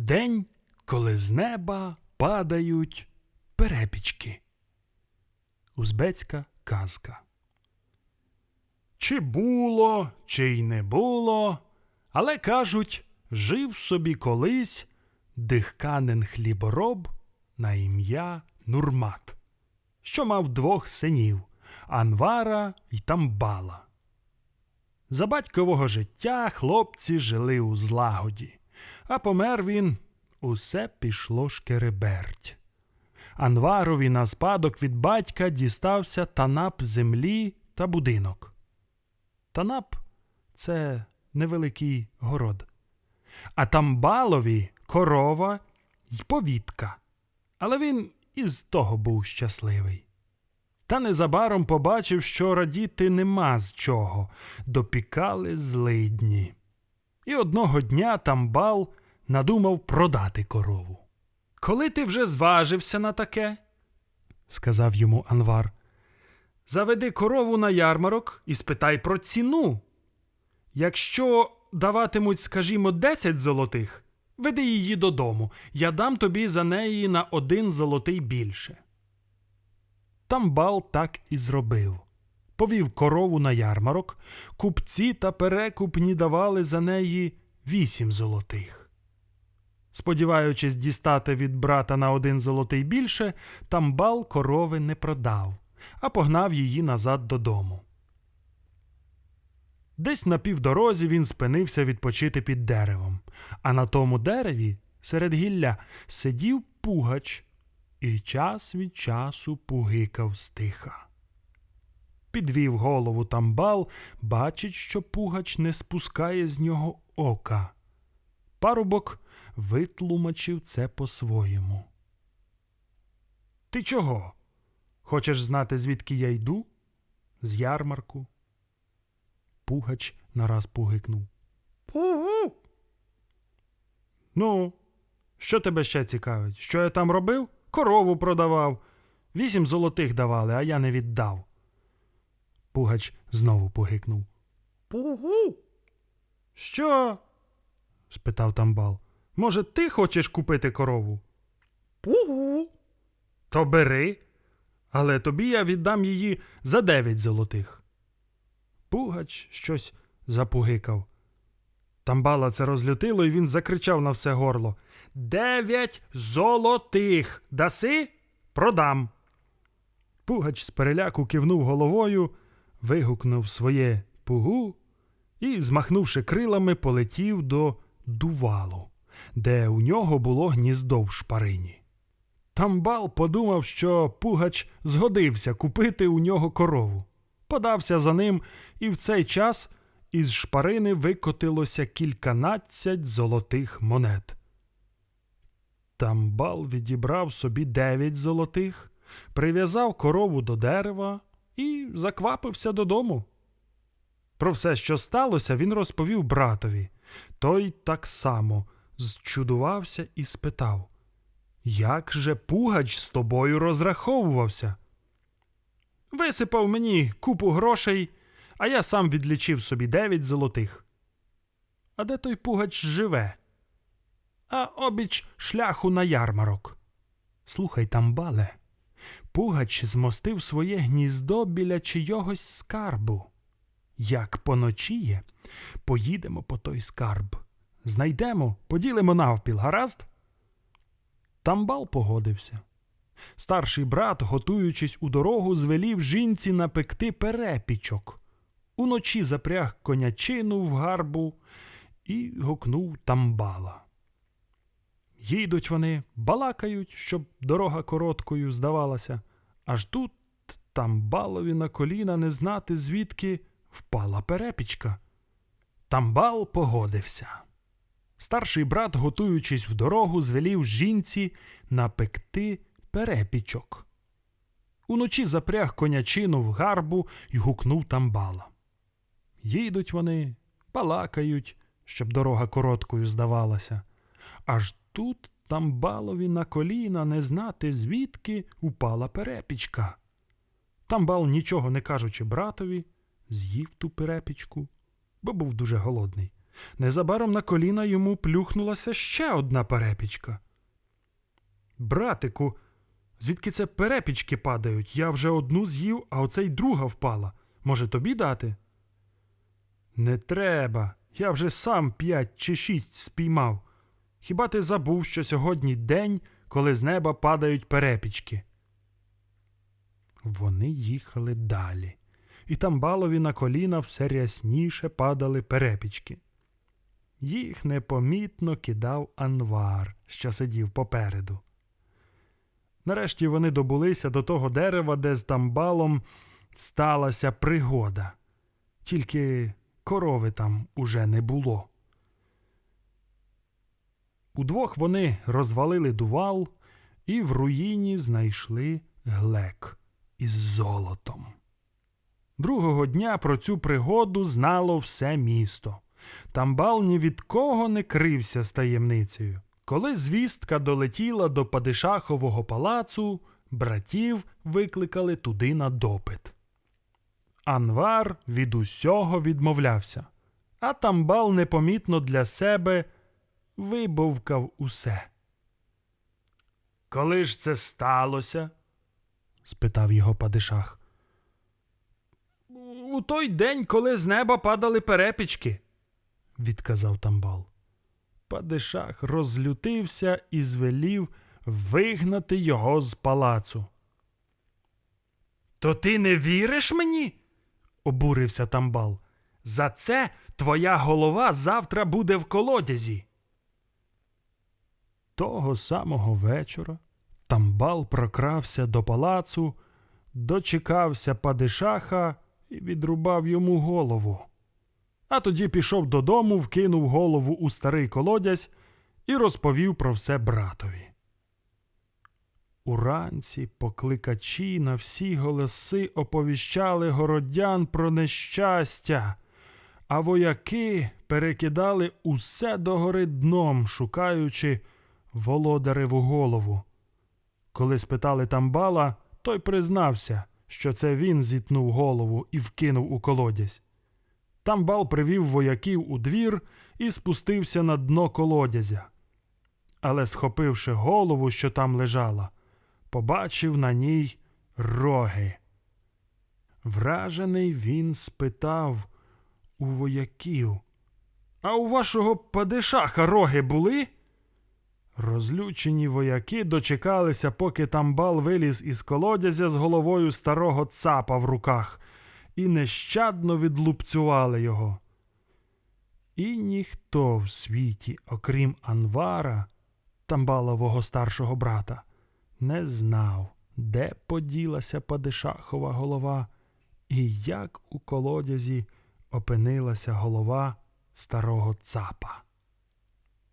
День, коли з неба падають перепічки. Узбецька казка. Чи було, чи й не було, але кажуть, жив собі колись дихканин хлібороб на ім'я Нурмат, що мав двох синів Анвара й Тамбала. За батькового життя хлопці жили у злагоді, а помер він усе пішло шкереберть. Анварові на спадок від батька дістався танап землі та будинок. Танап це невеликий город, а Тамбалові корова й повітка. Але він із того був щасливий. Та незабаром побачив, що радіти нема з чого, допікали злидні. І одного дня Тамбал надумав продати корову. Коли ти вже зважився на таке, сказав йому Анвар, заведи корову на ярмарок і спитай про ціну. Якщо даватимуть, скажімо, 10 золотих, веди її додому, я дам тобі за неї на один золотий більше. Тамбал так і зробив. Повів корову на ярмарок, купці та перекупні давали за неї вісім золотих. Сподіваючись дістати від брата на один золотий більше, Тамбал корови не продав, а погнав її назад додому. Десь на півдорозі він спинився відпочити під деревом, а на тому дереві, серед гілля, сидів пугач і час від часу пугикав стиха. Підвів голову тамбал, бачить, що пугач не спускає з нього ока. Парубок витлумачив це по-своєму. Ти чого? Хочеш знати, звідки я йду? З ярмарку. Пугач нараз пугикнув. Пугу. Ну, що тебе ще цікавить? Що я там робив? Корову продавав. Вісім золотих давали, а я не віддав. Пугач знову погикнув. Пугу. Що? спитав тамбал. Може, ти хочеш купити корову? Пугу. То бери, але тобі я віддам її за дев'ять золотих. Пугач щось запугикав. Тамбала це розлютило, і він закричав на все горло. Дев'ять золотих. Даси? Продам. Пугач з переляку кивнув головою, вигукнув своє пугу і, змахнувши крилами, полетів до дувалу, де у нього було гніздо в шпарині. Тамбал подумав, що Пугач згодився купити у нього корову. Подався за ним, і в цей час із шпарини викотилося кільканадцять золотих монет. Тамбал відібрав собі дев'ять золотих, прив'язав корову до дерева і заквапився додому. Про все, що сталося, він розповів братові. Той так само зчудувався і спитав Як же Пугач з тобою розраховувався? Висипав мені купу грошей, а я сам відлічив собі дев'ять золотих. А де той Пугач живе? А обіч шляху на ярмарок. Слухай, тамбале, Пугач змостив своє гніздо біля чийогось скарбу. Як поночіє, поїдемо по той скарб. Знайдемо, поділимо навпіл, гаразд? Тамбал погодився. Старший брат, готуючись у дорогу, звелів жінці напекти перепічок. Уночі запряг конячину в гарбу і гукнув тамбала. Їдуть вони, балакають, щоб дорога короткою здавалася, аж тут тамбалові на коліна не знати, звідки впала перепічка. Тамбал погодився. Старший брат, готуючись в дорогу, звелів жінці напекти перепічок. Уночі запряг конячину в гарбу й гукнув тамбала. Їдуть вони, балакають, щоб дорога короткою здавалася. Аж тут тамбалові на коліна не знати, звідки упала перепічка. Тамбал, нічого не кажучи братові, з'їв ту перепічку, бо був дуже голодний. Незабаром на коліна йому плюхнулася ще одна перепічка. Братику, звідки це перепічки падають? Я вже одну з'їв, а оце й друга впала. Може, тобі дати? Не треба. Я вже сам п'ять чи шість спіймав. Хіба ти забув, що сьогодні день, коли з неба падають перепічки? Вони їхали далі, і тамбалові на коліна все рясніше падали перепічки. Їх непомітно кидав Анвар, що сидів попереду. Нарешті вони добулися до того дерева, де з тамбалом сталася пригода. Тільки корови там уже не було. Удвох вони розвалили дувал і в руїні знайшли глек із золотом. Другого дня про цю пригоду знало все місто. Тамбал ні від кого не крився з таємницею. Коли звістка долетіла до Падишахового палацу, братів викликали туди на допит. Анвар від усього відмовлявся, а Тамбал непомітно для себе вибовкав усе. Коли ж це сталося? спитав його падишах. У той день, коли з неба падали перепічки, відказав Тамбал. Падишах розлютився і звелів вигнати його з палацу. То ти не віриш мені? обурився Тамбал. За це твоя голова завтра буде в колодязі. Того самого вечора Тамбал прокрався до палацу, дочекався падишаха і відрубав йому голову. А тоді пішов додому, вкинув голову у старий колодязь і розповів про все братові. Уранці покликачі на всі голоси оповіщали городян про нещастя, а вояки перекидали усе догори дном, шукаючи володареву голову. Коли спитали Тамбала, той признався, що це він зітнув голову і вкинув у колодязь. Тамбал привів вояків у двір і спустився на дно колодязя. Але, схопивши голову, що там лежала, побачив на ній роги. Вражений він спитав у вояків. А у вашого падишаха роги були? Розлючені вояки дочекалися, поки тамбал виліз із колодязя з головою старого цапа в руках, і нещадно відлупцювали його. І ніхто в світі, окрім Анвара, тамбалового старшого брата, не знав, де поділася падишахова голова, і як у колодязі опинилася голова старого цапа.